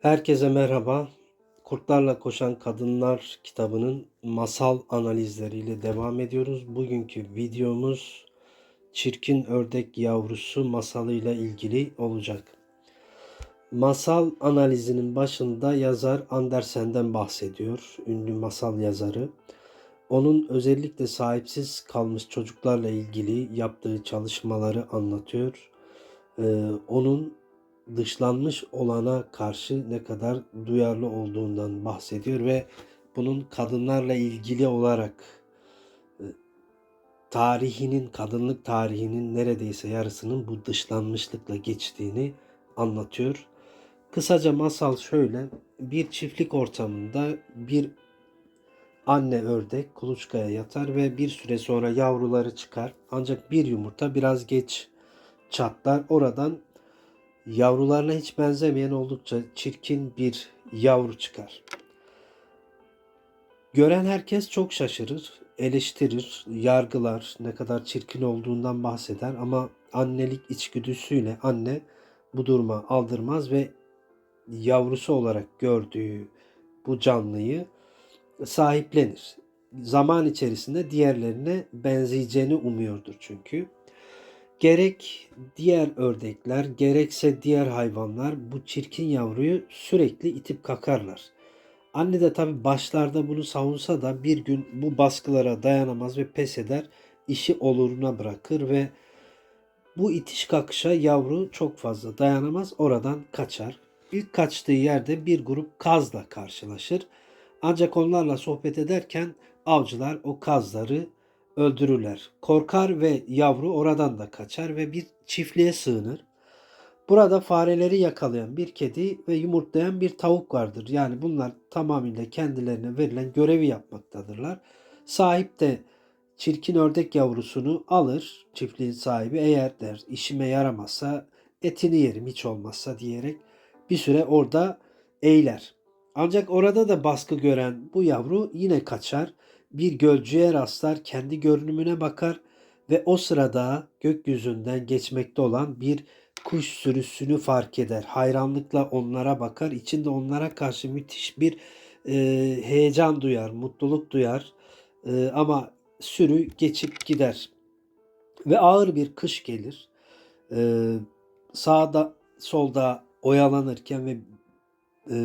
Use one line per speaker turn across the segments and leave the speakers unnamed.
Herkese merhaba. Kurtlarla Koşan Kadınlar kitabının masal analizleriyle devam ediyoruz. Bugünkü videomuz Çirkin Ördek Yavrusu masalıyla ilgili olacak. Masal analizinin başında yazar Andersen'den bahsediyor. Ünlü masal yazarı. Onun özellikle sahipsiz kalmış çocuklarla ilgili yaptığı çalışmaları anlatıyor. Ee, onun dışlanmış olana karşı ne kadar duyarlı olduğundan bahsediyor ve bunun kadınlarla ilgili olarak e, tarihinin, kadınlık tarihinin neredeyse yarısının bu dışlanmışlıkla geçtiğini anlatıyor. Kısaca masal şöyle, bir çiftlik ortamında bir anne ördek kuluçkaya yatar ve bir süre sonra yavruları çıkar. Ancak bir yumurta biraz geç çatlar. Oradan yavrularına hiç benzemeyen oldukça çirkin bir yavru çıkar. Gören herkes çok şaşırır, eleştirir, yargılar, ne kadar çirkin olduğundan bahseder ama annelik içgüdüsüyle anne bu duruma aldırmaz ve yavrusu olarak gördüğü bu canlıyı sahiplenir. Zaman içerisinde diğerlerine benzeyeceğini umuyordur çünkü. Gerek diğer ördekler gerekse diğer hayvanlar bu çirkin yavruyu sürekli itip kakarlar. Anne de tabi başlarda bunu savunsa da bir gün bu baskılara dayanamaz ve pes eder, işi oluruna bırakır ve bu itiş kakışa yavru çok fazla dayanamaz, oradan kaçar. İlk kaçtığı yerde bir grup kazla karşılaşır. Ancak onlarla sohbet ederken avcılar o kazları öldürürler. Korkar ve yavru oradan da kaçar ve bir çiftliğe sığınır. Burada fareleri yakalayan bir kedi ve yumurtlayan bir tavuk vardır. Yani bunlar tamamıyla kendilerine verilen görevi yapmaktadırlar. Sahip de çirkin ördek yavrusunu alır çiftliğin sahibi eğer der işime yaramazsa etini yerim hiç olmazsa diyerek bir süre orada eğler. Ancak orada da baskı gören bu yavru yine kaçar bir gölcüye rastlar, kendi görünümüne bakar ve o sırada gökyüzünden geçmekte olan bir kuş sürüsünü fark eder. Hayranlıkla onlara bakar. İçinde onlara karşı müthiş bir e, heyecan duyar, mutluluk duyar. E, ama sürü geçip gider. Ve ağır bir kış gelir. E, sağda solda oyalanırken ve e,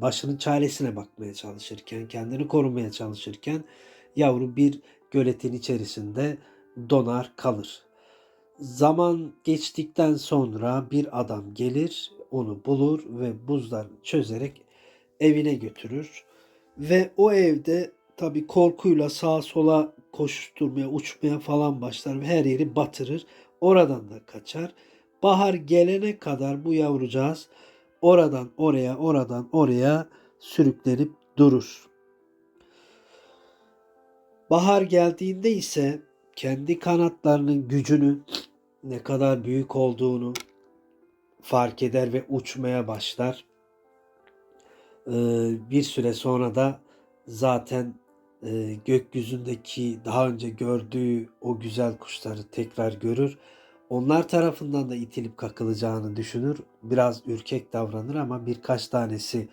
başının çaresine bakmaya çalışırken, kendini korumaya çalışırken yavru bir göletin içerisinde donar kalır. Zaman geçtikten sonra bir adam gelir, onu bulur ve buzlar çözerek evine götürür. Ve o evde tabi korkuyla sağa sola koşturmaya, uçmaya falan başlar ve her yeri batırır. Oradan da kaçar. Bahar gelene kadar bu yavrucağız oradan oraya, oradan oraya sürüklenip durur. Bahar geldiğinde ise kendi kanatlarının gücünü ne kadar büyük olduğunu fark eder ve uçmaya başlar. Ee, bir süre sonra da zaten e, gökyüzündeki daha önce gördüğü o güzel kuşları tekrar görür. Onlar tarafından da itilip kakılacağını düşünür. Biraz ürkek davranır ama birkaç tanesi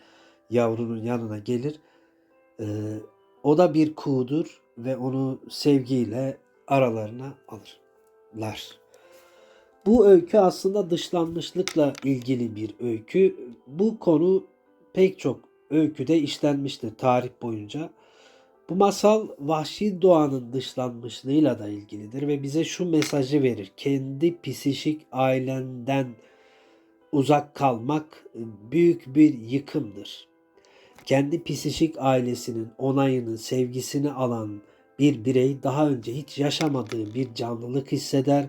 yavrunun yanına gelir. Ee, o da bir kuğudur ve onu sevgiyle aralarına alırlar. Bu öykü aslında dışlanmışlıkla ilgili bir öykü. Bu konu pek çok öyküde işlenmiştir tarih boyunca. Bu masal vahşi doğanın dışlanmışlığıyla da ilgilidir ve bize şu mesajı verir. Kendi psişik ailenden uzak kalmak büyük bir yıkımdır kendi psişik ailesinin onayını, sevgisini alan bir birey daha önce hiç yaşamadığı bir canlılık hisseder.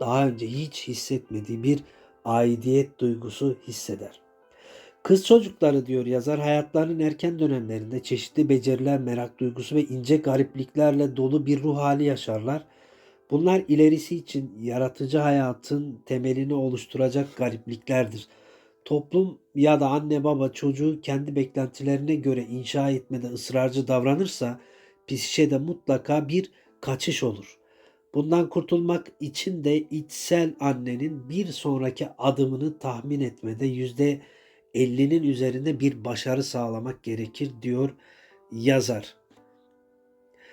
Daha önce hiç hissetmediği bir aidiyet duygusu hisseder. Kız çocukları diyor yazar hayatlarının erken dönemlerinde çeşitli beceriler, merak duygusu ve ince garipliklerle dolu bir ruh hali yaşarlar. Bunlar ilerisi için yaratıcı hayatın temelini oluşturacak garipliklerdir. Toplum ya da anne baba çocuğu kendi beklentilerine göre inşa etmede ısrarcı davranırsa psişede mutlaka bir kaçış olur. Bundan kurtulmak için de içsel annenin bir sonraki adımını tahmin etmede yüzde 50'nin üzerinde bir başarı sağlamak gerekir diyor yazar.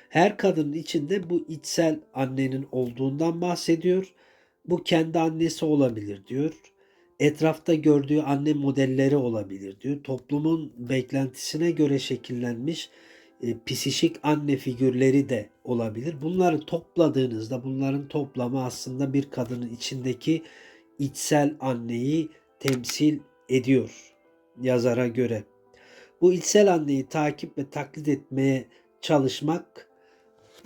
Her kadının içinde bu içsel annenin olduğundan bahsediyor. Bu kendi annesi olabilir diyor. Etrafta gördüğü anne modelleri olabilir diyor. Toplumun beklentisine göre şekillenmiş e, psişik anne figürleri de olabilir. Bunları topladığınızda bunların toplamı aslında bir kadının içindeki içsel anneyi temsil ediyor yazara göre. Bu içsel anneyi takip ve taklit etmeye çalışmak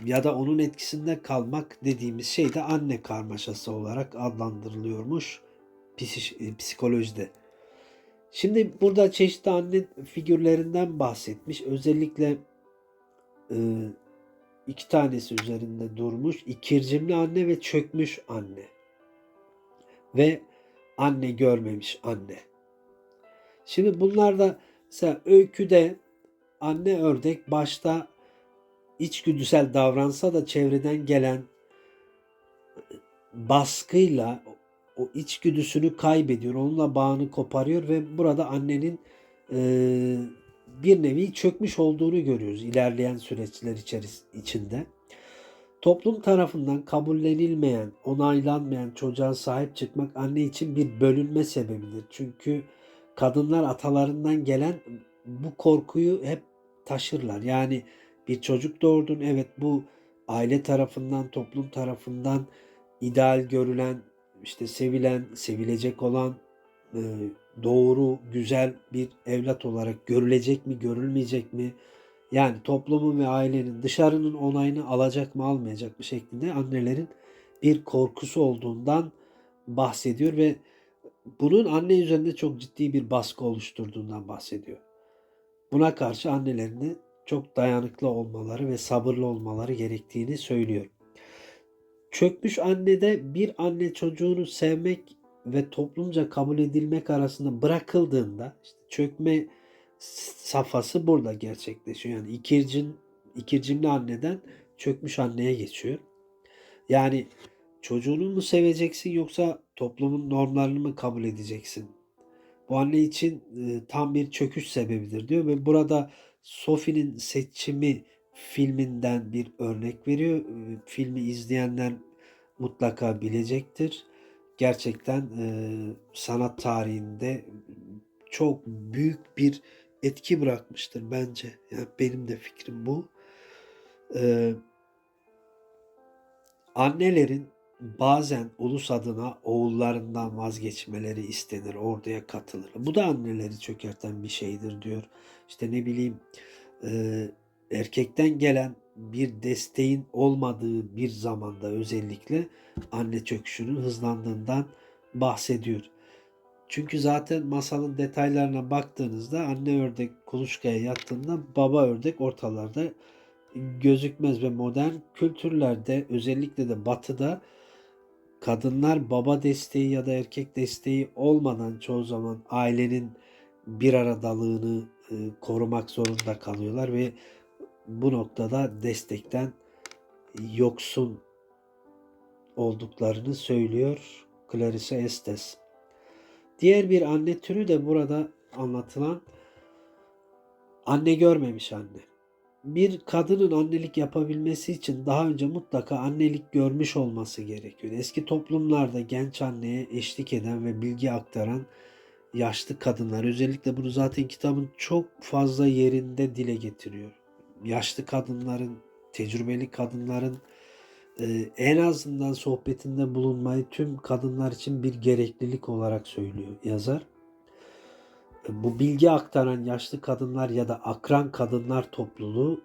ya da onun etkisinde kalmak dediğimiz şey de anne karmaşası olarak adlandırılıyormuş psik- psikolojide. Şimdi burada çeşitli anne figürlerinden bahsetmiş. Özellikle e, iki tanesi üzerinde durmuş. İkircimli anne ve çökmüş anne. Ve anne görmemiş anne. Şimdi bunlar da mesela öyküde anne ördek başta içgüdüsel davransa da çevreden gelen baskıyla o içgüdüsünü kaybediyor. Onunla bağını koparıyor ve burada annenin e, bir nevi çökmüş olduğunu görüyoruz ilerleyen süreçler içeris içinde. Toplum tarafından kabullenilmeyen, onaylanmayan çocuğa sahip çıkmak anne için bir bölünme sebebidir. Çünkü kadınlar atalarından gelen bu korkuyu hep taşırlar. Yani bir çocuk doğurdun evet bu aile tarafından, toplum tarafından ideal görülen, işte sevilen, sevilecek olan doğru, güzel bir evlat olarak görülecek mi, görülmeyecek mi? Yani toplumun ve ailenin dışarının onayını alacak mı, almayacak mı şeklinde annelerin bir korkusu olduğundan bahsediyor ve bunun anne üzerinde çok ciddi bir baskı oluşturduğundan bahsediyor. Buna karşı annelerini çok dayanıklı olmaları ve sabırlı olmaları gerektiğini söylüyor. Çökmüş annede bir anne çocuğunu sevmek ve toplumca kabul edilmek arasında bırakıldığında işte çökme safhası burada gerçekleşiyor. Yani ikircin, ikircimli anneden çökmüş anneye geçiyor. Yani çocuğunu mu seveceksin yoksa toplumun normlarını mı kabul edeceksin? Bu anne için e, tam bir çöküş sebebidir diyor ve burada Sophie'nin seçimi filminden bir örnek veriyor. E, Filmi izleyenler mutlaka bilecektir. Gerçekten e, sanat tarihinde çok büyük bir etki bırakmıştır bence. Yani benim de fikrim bu. Ee, annelerin bazen ulus adına oğullarından vazgeçmeleri istenir, orduya katılır. Bu da anneleri çökerten bir şeydir diyor. İşte ne bileyim e, erkekten gelen bir desteğin olmadığı bir zamanda özellikle anne çöküşünün hızlandığından bahsediyor. Çünkü zaten masalın detaylarına baktığınızda anne ördek kuluçkaya yattığında baba ördek ortalarda gözükmez ve modern kültürlerde özellikle de batıda kadınlar baba desteği ya da erkek desteği olmadan çoğu zaman ailenin bir aradalığını e, korumak zorunda kalıyorlar ve bu noktada destekten yoksun olduklarını söylüyor Clarice Estes. Diğer bir anne türü de burada anlatılan anne görmemiş anne. Bir kadının annelik yapabilmesi için daha önce mutlaka annelik görmüş olması gerekiyor. Eski toplumlarda genç anneye eşlik eden ve bilgi aktaran yaşlı kadınlar özellikle bunu zaten kitabın çok fazla yerinde dile getiriyor. Yaşlı kadınların, tecrübeli kadınların e, en azından sohbetinde bulunmayı tüm kadınlar için bir gereklilik olarak söylüyor yazar. E, bu bilgi aktaran yaşlı kadınlar ya da akran kadınlar topluluğu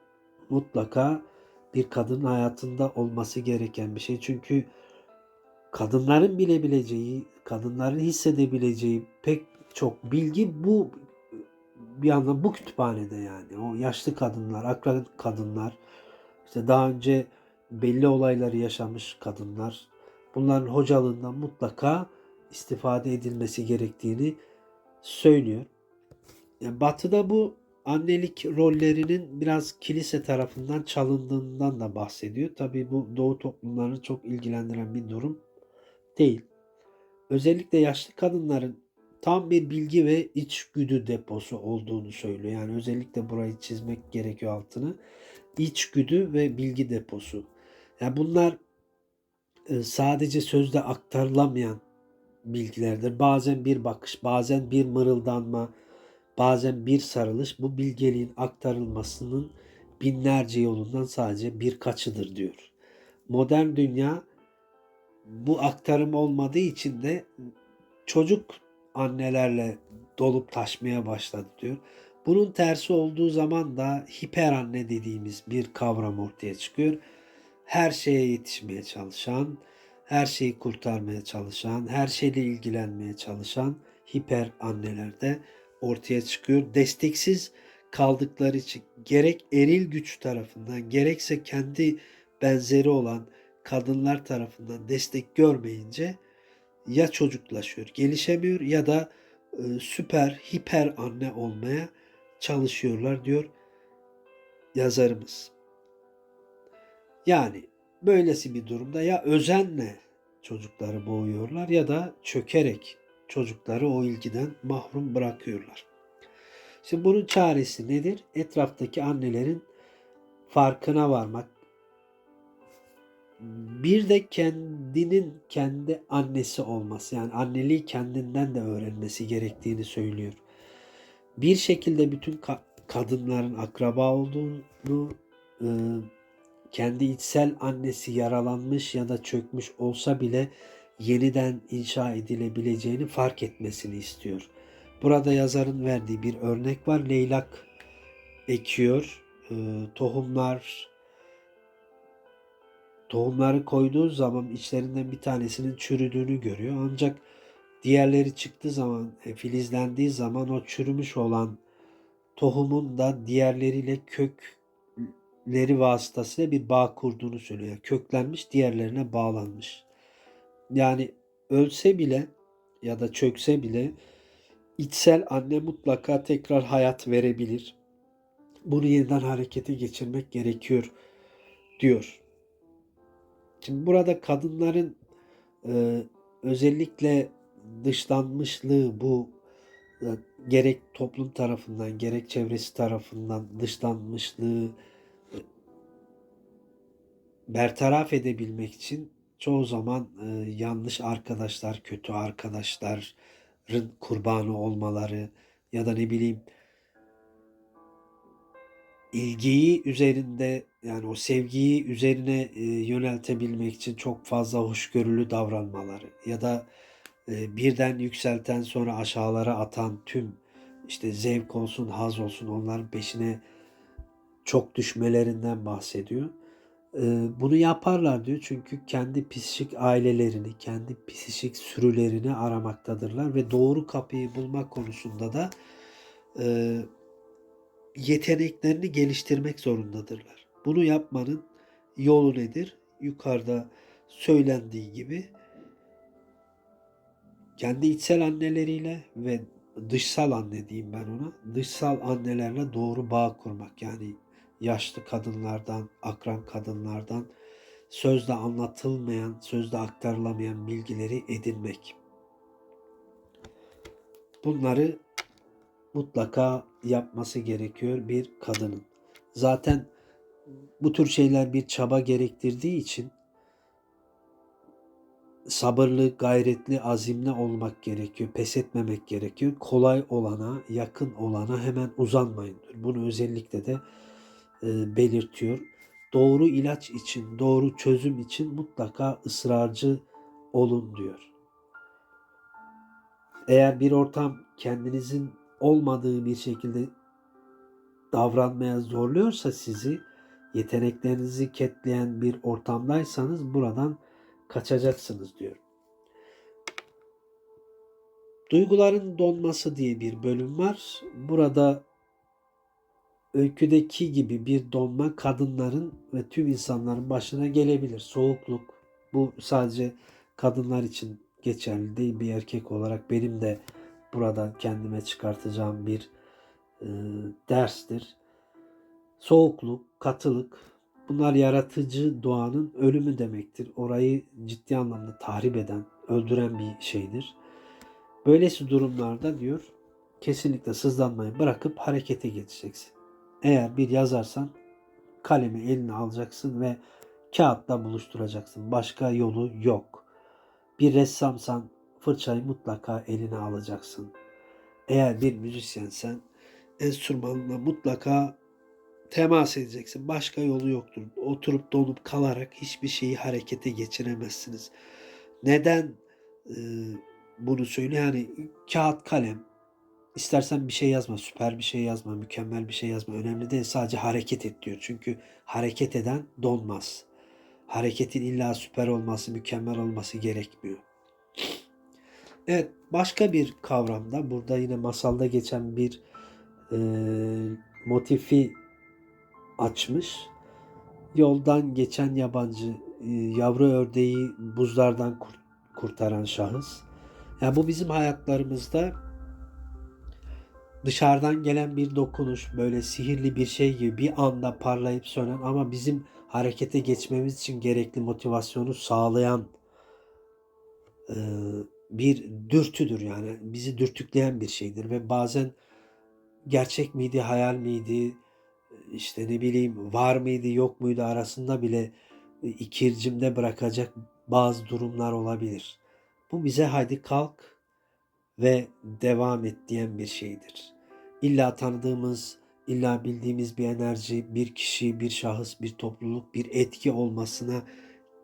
mutlaka bir kadının hayatında olması gereken bir şey. Çünkü kadınların bilebileceği, kadınların hissedebileceği pek çok bilgi bu bir yandan bu kütüphanede yani. O yaşlı kadınlar, akran kadınlar, işte daha önce belli olayları yaşamış kadınlar. Bunların hocalığından mutlaka istifade edilmesi gerektiğini söylüyor. Yani batı'da bu annelik rollerinin biraz kilise tarafından çalındığından da bahsediyor. Tabii bu doğu toplumlarını çok ilgilendiren bir durum değil. Özellikle yaşlı kadınların tam bir bilgi ve içgüdü deposu olduğunu söylüyor. Yani özellikle burayı çizmek gerekiyor altını. İçgüdü ve bilgi deposu. Yani bunlar e, sadece sözde aktarılamayan bilgilerdir. Bazen bir bakış, bazen bir mırıldanma, bazen bir sarılış bu bilgeliğin aktarılmasının binlerce yolundan sadece birkaçıdır diyor. Modern dünya bu aktarım olmadığı için de çocuk annelerle dolup taşmaya başladı diyor. Bunun tersi olduğu zaman da hiper anne dediğimiz bir kavram ortaya çıkıyor. Her şeye yetişmeye çalışan, her şeyi kurtarmaya çalışan, her şeyle ilgilenmeye çalışan hiper anneler de ortaya çıkıyor. Desteksiz kaldıkları için gerek eril güç tarafından gerekse kendi benzeri olan kadınlar tarafından destek görmeyince ya çocuklaşıyor, gelişemiyor ya da e, süper hiper anne olmaya çalışıyorlar diyor yazarımız. Yani böylesi bir durumda ya özenle çocukları boğuyorlar ya da çökerek çocukları o ilgiden mahrum bırakıyorlar. Şimdi bunun çaresi nedir? Etraftaki annelerin farkına varmak. Bir de kendinin kendi annesi olması yani anneliği kendinden de öğrenmesi gerektiğini söylüyor. Bir şekilde bütün ka- kadınların akraba olduğunu, e, kendi içsel annesi yaralanmış ya da çökmüş olsa bile yeniden inşa edilebileceğini fark etmesini istiyor. Burada yazarın verdiği bir örnek var. Leylak ekiyor. E, tohumlar tohumları koyduğu zaman içlerinden bir tanesinin çürüdüğünü görüyor. Ancak diğerleri çıktığı zaman, e, filizlendiği zaman o çürümüş olan tohumun da diğerleriyle kökleri vasıtasıyla bir bağ kurduğunu söylüyor. Köklenmiş, diğerlerine bağlanmış. Yani ölse bile ya da çökse bile içsel anne mutlaka tekrar hayat verebilir. Bunu yeniden harekete geçirmek gerekiyor diyor. Şimdi burada kadınların e, özellikle dışlanmışlığı bu e, gerek toplum tarafından gerek çevresi tarafından dışlanmışlığı e, bertaraf edebilmek için çoğu zaman e, yanlış arkadaşlar, kötü arkadaşların kurbanı olmaları ya da ne bileyim ilgiyi üzerinde yani o sevgiyi üzerine e, yöneltebilmek için çok fazla hoşgörülü davranmaları ya da e, birden yükselten sonra aşağılara atan tüm işte zevk olsun, haz olsun onların peşine çok düşmelerinden bahsediyor. E, bunu yaparlar diyor çünkü kendi psişik ailelerini, kendi psişik sürülerini aramaktadırlar ve doğru kapıyı bulmak konusunda da e, yeteneklerini geliştirmek zorundadırlar. Bunu yapmanın yolu nedir? Yukarıda söylendiği gibi kendi içsel anneleriyle ve dışsal anne diyeyim ben ona. Dışsal annelerle doğru bağ kurmak. Yani yaşlı kadınlardan, akran kadınlardan sözde anlatılmayan, sözde aktarılamayan bilgileri edinmek. Bunları mutlaka yapması gerekiyor bir kadının. Zaten bu tür şeyler bir çaba gerektirdiği için sabırlı, gayretli, azimli olmak gerekiyor. Pes etmemek gerekiyor. Kolay olana, yakın olana hemen uzanmayın. Bunu özellikle de e, belirtiyor. Doğru ilaç için, doğru çözüm için mutlaka ısrarcı olun diyor. Eğer bir ortam kendinizin olmadığı bir şekilde davranmaya zorluyorsa sizi, yeteneklerinizi ketleyen bir ortamdaysanız buradan kaçacaksınız diyor. Duyguların donması diye bir bölüm var. Burada öyküdeki gibi bir donma kadınların ve tüm insanların başına gelebilir. Soğukluk bu sadece kadınlar için geçerli değil. Bir erkek olarak benim de burada kendime çıkartacağım bir e, derstir. Soğukluk, katılık bunlar yaratıcı doğanın ölümü demektir. Orayı ciddi anlamda tahrip eden, öldüren bir şeydir. Böylesi durumlarda diyor kesinlikle sızlanmayı bırakıp harekete geçeceksin. Eğer bir yazarsan kalemi eline alacaksın ve kağıtla buluşturacaksın. Başka yolu yok. Bir ressamsan fırçayı mutlaka eline alacaksın. Eğer bir müzisyensen enstrümanla mutlaka temas edeceksin. Başka yolu yoktur. Oturup donup kalarak hiçbir şeyi harekete geçiremezsiniz. Neden e, bunu söyle? Yani kağıt kalem istersen bir şey yazma, süper bir şey yazma, mükemmel bir şey yazma. Önemli değil. Sadece hareket et diyor. Çünkü hareket eden donmaz. Hareketin illa süper olması, mükemmel olması gerekmiyor. Evet, başka bir kavramda burada yine masalda geçen bir e, motifi açmış. Yoldan geçen yabancı e, yavru ördeği buzlardan kur- kurtaran şahıs. Yani bu bizim hayatlarımızda dışarıdan gelen bir dokunuş, böyle sihirli bir şey gibi bir anda parlayıp sönen ama bizim harekete geçmemiz için gerekli motivasyonu sağlayan e, bir dürtüdür yani bizi dürtükleyen bir şeydir ve bazen gerçek miydi, hayal miydi, işte ne bileyim var mıydı, yok muydu arasında bile e, ikircimde bırakacak bazı durumlar olabilir. Bu bize haydi kalk ve devam et diyen bir şeydir. İlla tanıdığımız, illa bildiğimiz bir enerji, bir kişi, bir şahıs, bir topluluk, bir etki olmasına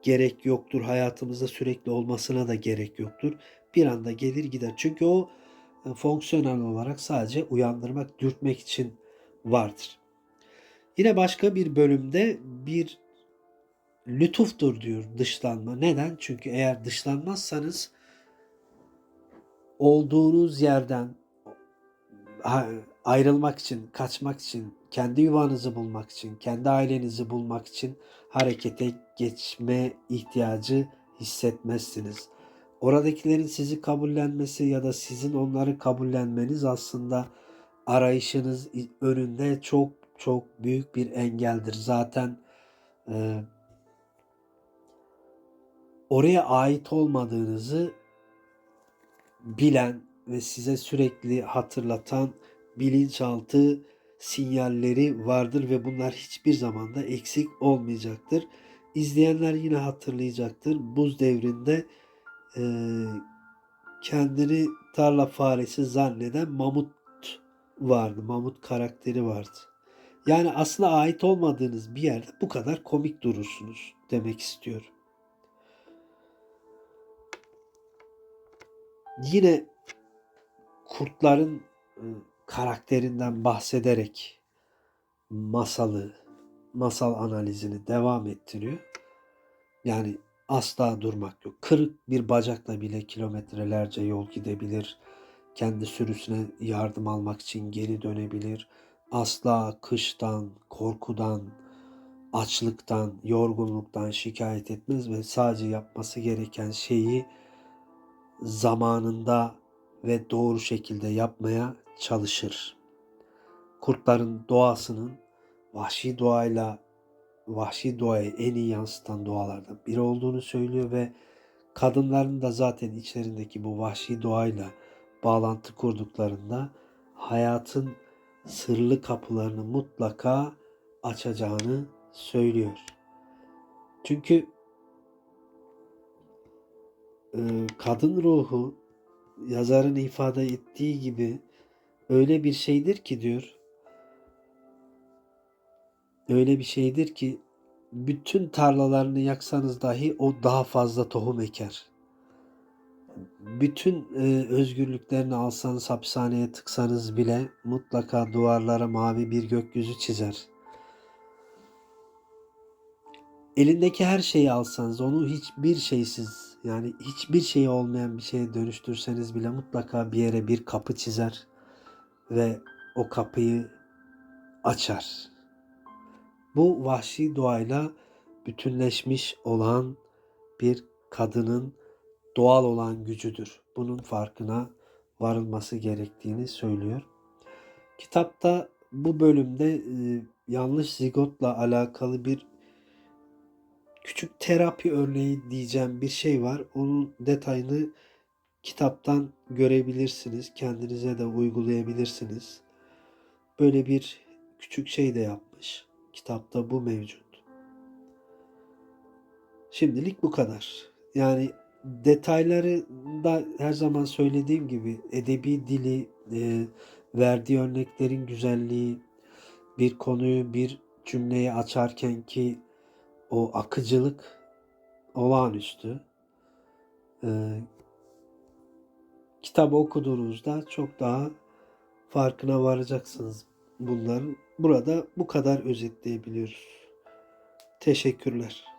gerek yoktur. Hayatımızda sürekli olmasına da gerek yoktur. Bir anda gelir gider. Çünkü o e, fonksiyonel olarak sadece uyandırmak, dürtmek için vardır. Yine başka bir bölümde bir lütuftur diyor dışlanma. Neden? Çünkü eğer dışlanmazsanız olduğunuz yerden ayrılmak için, kaçmak için, kendi yuvanızı bulmak için, kendi ailenizi bulmak için harekete geçme ihtiyacı hissetmezsiniz. Oradakilerin sizi kabullenmesi ya da sizin onları kabullenmeniz aslında arayışınız önünde çok çok büyük bir engeldir. Zaten e, oraya ait olmadığınızı bilen ve size sürekli hatırlatan bilinçaltı sinyalleri vardır ve bunlar hiçbir zaman da eksik olmayacaktır. İzleyenler yine hatırlayacaktır. Buz devrinde e, kendini tarla faresi zanneden mamut vardı. Mamut karakteri vardı. Yani aslında ait olmadığınız bir yerde bu kadar komik durursunuz demek istiyorum. Yine kurtların e, karakterinden bahsederek masalı, masal analizini devam ettiriyor. Yani asla durmak yok. Kırık bir bacakla bile kilometrelerce yol gidebilir. Kendi sürüsüne yardım almak için geri dönebilir. Asla kıştan, korkudan, açlıktan, yorgunluktan şikayet etmez ve sadece yapması gereken şeyi zamanında ve doğru şekilde yapmaya çalışır. Kurtların doğasının vahşi doğayla vahşi doğayı en iyi yansıtan doğalardan biri olduğunu söylüyor ve kadınların da zaten içlerindeki bu vahşi doğayla bağlantı kurduklarında hayatın sırlı kapılarını mutlaka açacağını söylüyor. Çünkü e, kadın ruhu yazarın ifade ettiği gibi öyle bir şeydir ki diyor. Öyle bir şeydir ki bütün tarlalarını yaksanız dahi o daha fazla tohum eker. Bütün e, özgürlüklerini alsanız hapishaneye tıksanız bile mutlaka duvarlara mavi bir gökyüzü çizer. Elindeki her şeyi alsanız onu hiçbir şeysiz yani hiçbir şey olmayan bir şeye dönüştürseniz bile mutlaka bir yere bir kapı çizer ve o kapıyı açar. Bu vahşi doğayla bütünleşmiş olan bir kadının doğal olan gücüdür. Bunun farkına varılması gerektiğini söylüyor. Kitapta bu bölümde e, yanlış zigotla alakalı bir küçük terapi örneği diyeceğim bir şey var. Onun detayını kitaptan görebilirsiniz. Kendinize de uygulayabilirsiniz. Böyle bir küçük şey de yapmış. Kitapta bu mevcut. Şimdilik bu kadar. Yani detayları da her zaman söylediğim gibi edebi dili, e, verdiği örneklerin güzelliği, bir konuyu bir cümleyi açarken ki o akıcılık olağanüstü. E, kitabı okuduğunuzda çok daha farkına varacaksınız bunların. Burada bu kadar özetleyebiliyoruz. Teşekkürler.